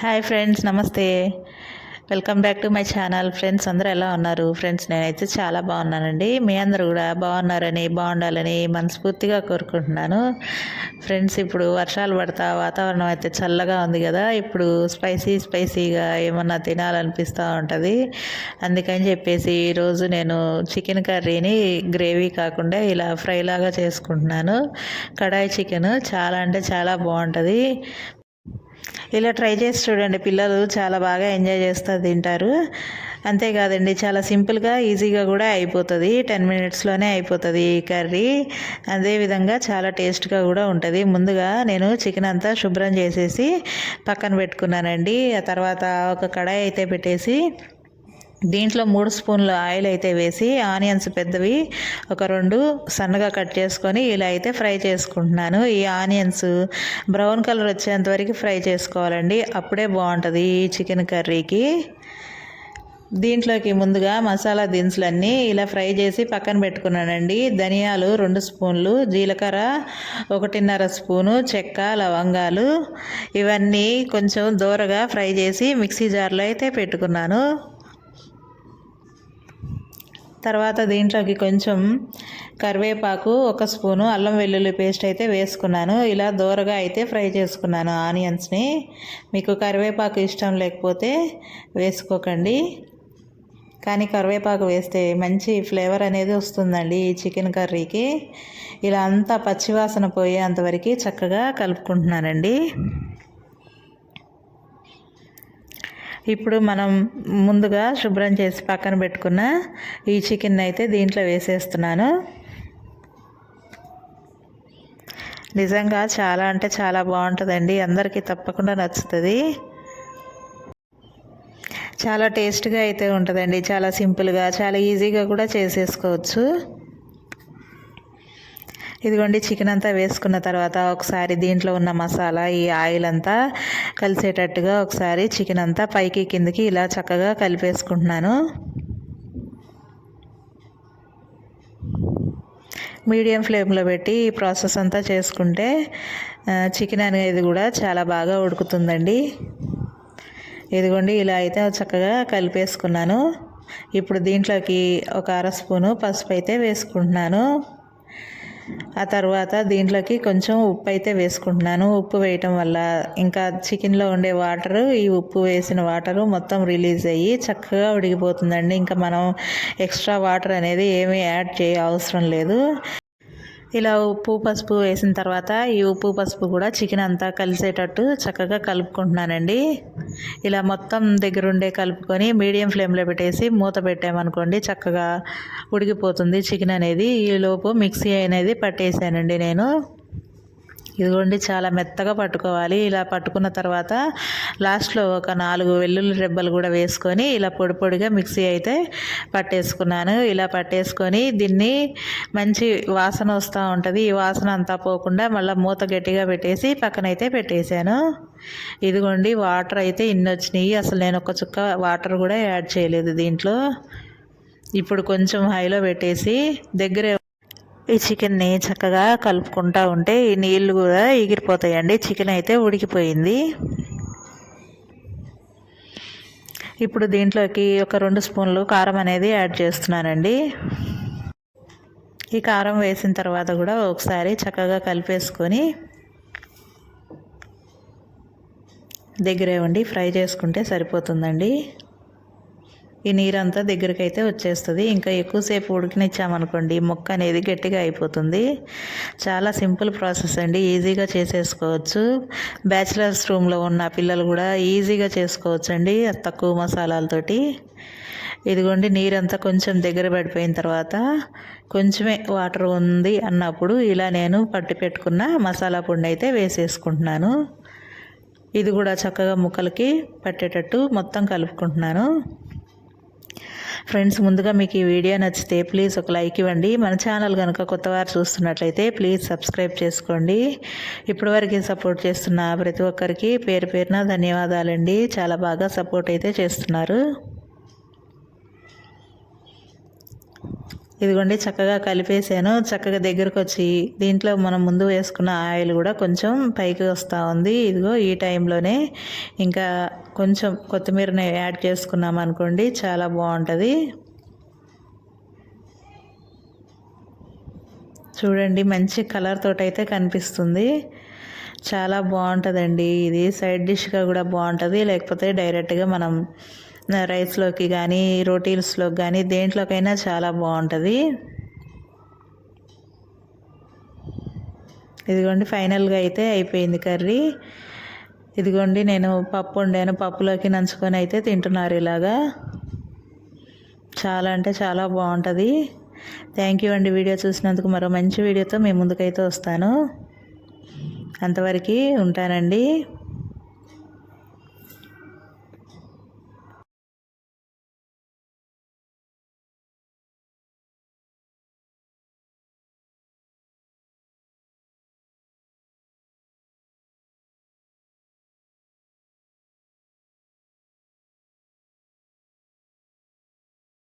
Hi friends నమస్తే. Welcome back to my channel friends అందరూ ఎలా ఉన్నారు? ఫ్రెండ్స్ నేనైతే చాలా బాగున్నానండి. మీ అందరూ కూడా బాగున్నారని బాగుండాలని మనస్ఫూర్తిగా కోరుకుంటున్నాను. ఫ్రెండ్స్ ఇప్పుడు వర్షాలు పడతా వాతావరణం అయితే చల్లగా ఉంది కదా. ఇప్పుడు స్పైసీ స్పైసీగా ఏమన్నా తినాలనిపిస్తూ ఉంటుంది. అందుకని చెప్పేసి ఈరోజు నేను చికెన్ కర్రీని గ్రేవీ కాకుండా ఇలా ఫ్రైలాగా చేసుకుంటున్నాను. కడాయి చికెన్ చాలా అంటే చాలా బాగుంటుంది. ఇలా ట్రై చేసి చూడండి. పిల్లలు చాలా బాగా ఎంజాయ్ చేస్తూ తింటారు. అంతేకాదండి చాలా సింపుల్గా ఈజీగా కూడా అయిపోతుంది. టెన్ మినిట్స్లోనే అయిపోతుంది ఈ కర్రీ. అదేవిధంగా చాలా టేస్ట్గా కూడా ఉంటుంది. ముందుగా నేను చికెన్ అంతా శుభ్రం చేసేసి పక్కన పెట్టుకున్నానండి. ఆ తర్వాత ఒక కడాయి అయితే పెట్టేసి దీంట్లో మూడు స్పూన్లు ఆయిల్ అయితే వేసి ఆనియన్స్ పెద్దవి ఒక రెండు సన్నగా కట్ చేసుకొని ఇలా అయితే ఫ్రై చేసుకుంటున్నాను. ఈ ఆనియన్స్ బ్రౌన్ కలర్ వచ్చేంత వరకు ఫ్రై చేసుకోవాలండి. అప్పుడే బాగుంటుంది ఈ చికెన్ కర్రీకి. దీంట్లోకి ముందుగా మసాలా దినుసులన్నీ ఇలా ఫ్రై చేసి పక్కన పెట్టుకున్నానండి. ధనియాలు రెండు స్పూన్లు జీలకర్ర ఒకటిన్నర స్పూను చెక్క లవంగాలు ఇవన్నీ కొంచెం దూరగా ఫ్రై చేసి మిక్సీ జార్లో అయితే పెట్టుకున్నాను. తర్వాత దీంట్లోకి కొంచెం కరివేపాకు ఒక స్పూను అల్లం వెల్లుల్లి పేస్ట్ అయితే వేసుకున్నాను. ఇలా దూరగా అయితే ఫ్రై చేసుకున్నాను ఆనియన్స్ని. మీకు కరివేపాకు ఇష్టం లేకపోతే వేసుకోకండి. కానీ కరివేపాకు వేస్తే మంచి ఫ్లేవర్ అనేది వస్తుందండి ఈ చికెన్ కర్రీకి. ఇలా అంతా పచ్చివాసన పోయేంతవరకు చక్కగా కలుపుకుంటున్నానండి. ఇప్పుడు మనం ముందుగా శుభ్రం చేసి పక్కన పెట్టుకున్న ఈ చికెన్ అయితే దీంట్లో వేసేస్తున్నాను. నిజంగా చాలా అంటే చాలా బాగుంటుందండి. అందరికీ తప్పకుండా నచ్చుతుంది. చాలా టేస్ట్గా అయితే ఉంటుందండి. చాలా సింపుల్గా చాలా ఈజీగా కూడా చేసేసుకోవచ్చు. ఇదిగోండి చికెన్ అంతా వేసుకున్న తర్వాత ఒకసారి దీంట్లో ఉన్న మసాలా ఈ ఆయిల్ అంతా కలిసేటట్టుగా ఒకసారి చికెన్ అంతా పైకి కిందకి ఇలా చక్కగా కలిపేసుకుంటున్నాను. మీడియం ఫ్లేమ్లో పెట్టి ఈ ప్రాసెస్ అంతా చేసుకుంటే చికెన్ అనేది కూడా చాలా బాగా ఉడుకుతుందండి. ఇదిగోండి ఇలా అయితే చక్కగా కలిపేసుకున్నాను. ఇప్పుడు దీంట్లోకి ఒక అర స్పూను పసుపు అయితే వేసుకుంటున్నాను. ఆ తర్వాత దీంట్లోకి కొంచెం ఉప్పు అయితే వేసుకుంటున్నాను. ఉప్పు వేయటం వల్ల ఇంకా చికెన్లో ఉండే వాటరు ఈ ఉప్పు వేసిన వాటరు మొత్తం రిలీజ్ అయ్యి చక్కగా ఉడికిపోతుందండి. ఇంకా మనం ఎక్స్ట్రా వాటర్ అనేది ఏమీ యాడ్ చేయ అవసరం లేదు. ఇలా ఉప్పు పసుపు వేసిన తర్వాత ఈ ఉప్పు పసుపు కూడా చికెన్ అంతా కలిసేటట్టు చక్కగా కలుపుకుంటున్నానండి. ఇలా మొత్తం దగ్గరుండే కలుపుకొని మీడియం ఫ్లేమ్లో పెట్టేసి మూత పెట్టామనుకోండి చక్కగా ఉడికిపోతుంది చికెన్ అనేది. ఈలోపు మిక్సీ అనేది పట్టేసానండి నేను. ఇదిగోండి చాలా మెత్తగా పట్టుకోవాలి. ఇలా పట్టుకున్న తర్వాత లాస్ట్లో ఒక నాలుగు వెల్లుల్లి రెబ్బలు కూడా వేసుకొని ఇలా పొడి పొడిగా మిక్సీ అయితే పట్టేసుకున్నాను. ఇలా పట్టేసుకొని దీన్ని మంచి వాసన వస్తూ ఉంటుంది. ఈ వాసన అంతా పోకుండా మళ్ళీ మూత గట్టిగా పెట్టేసి పక్కనైతే పెట్టేశాను. ఇదిగోండి వాటర్ అయితే ఇన్ని వచ్చినాయి అసలు నేను ఒక చుక్క వాటర్ కూడా యాడ్ చేయలేదు దీంట్లో. ఇప్పుడు కొంచెం హైలో పెట్టేసి దగ్గరే ఈ చికెన్ని చక్కగా కలుపుకుంటూ ఉంటే ఈ నీళ్ళు కూడా ఎగిరిపోతాయండి. చికెన్ అయితే ఉడికిపోయింది. ఇప్పుడు దీంట్లోకి ఒక రెండు స్పూన్లు కారం అనేది యాడ్ చేస్తున్నానండి. ఈ కారం వేసిన తర్వాత కూడా ఒకసారి చక్కగా కలిపేసుకొని దగ్గరే ఉండి ఫ్రై చేసుకుంటే సరిపోతుందండి. ఈ నీరంతా దగ్గరికి అయితే వచ్చేస్తుంది. ఇంకా ఎక్కువసేపు ఉడికినిచ్చామనుకోండి మొక్క అనేది గట్టిగా అయిపోతుంది. చాలా సింపుల్ ప్రాసెస్ అండి. ఈజీగా చేసేసుకోవచ్చు. బ్యాచిలర్స్ రూమ్లో ఉన్న పిల్లలు కూడా ఈజీగా చేసుకోవచ్చు అండి తక్కువ మసాలాలతోటి. ఇదిగోండి నీరంతా కొంచెం దగ్గర పడిపోయిన తర్వాత కొంచెమే వాటర్ ఉంది అన్నప్పుడు ఇలా నేను పట్టి పెట్టుకున్న మసాలా పొడి అయితే వేసేసుకుంటున్నాను. ఇది కూడా చక్కగా ముక్కలకి పట్టేటట్టు మొత్తం కలుపుకుంటున్నాను. ఫ్రెండ్స్ ముందుగా మీకు ఈ వీడియో నచ్చితే ప్లీజ్ ఒక లైక్ ఇవ్వండి. మన ఛానల్ కనుక కొత్తవారు చూస్తున్నట్లయితే ప్లీజ్ సబ్స్క్రైబ్ చేసుకోండి. ఇప్పటివరకు సపోర్ట్ చేస్తున్న ప్రతి ఒక్కరికి పేరు పేరున ధన్యవాదాలండి. చాలా బాగా సపోర్ట్ అయితే చేస్తున్నారు. ఇదిగోండి చక్కగా కలిపేసాను చక్కగా దగ్గరకు వచ్చి దీంట్లో మనం ముందు వేసుకున్న ఆయిల్ కూడా కొంచెం పైకి వస్తూ ఉంది. ఇదిగో ఈ టైంలోనే ఇంకా కొంచెం కొత్తిమీరని యాడ్ చేసుకున్నాం అనుకోండి చాలా బాగుంటుంది. చూడండి మంచి కలర్ తోటైతే కనిపిస్తుంది. చాలా బాగుంటుందండి. ఇది సైడ్ డిష్గా కూడా బాగుంటుంది. లేకపోతే డైరెక్ట్గా మనం రైస్లోకి కానీ రోటీల్స్లోకి కానీ దేంట్లోకైనా చాలా బాగుంటుంది. ఇదిగోండి ఫైనల్గా అయితే అయిపోయింది కర్రీ. ఇదిగోండి నేను పప్పు వండాను. పప్పులోకి నంచుకొని అయితే తింటున్నారు ఇలాగా. చాలా అంటే చాలా బాగుంటుంది. థ్యాంక్ యూ అండి వీడియో చూసినందుకు. మరో మంచి వీడియోతో మీ ముందుకైతే వస్తాను. అంతవరకు ఉంటానండి.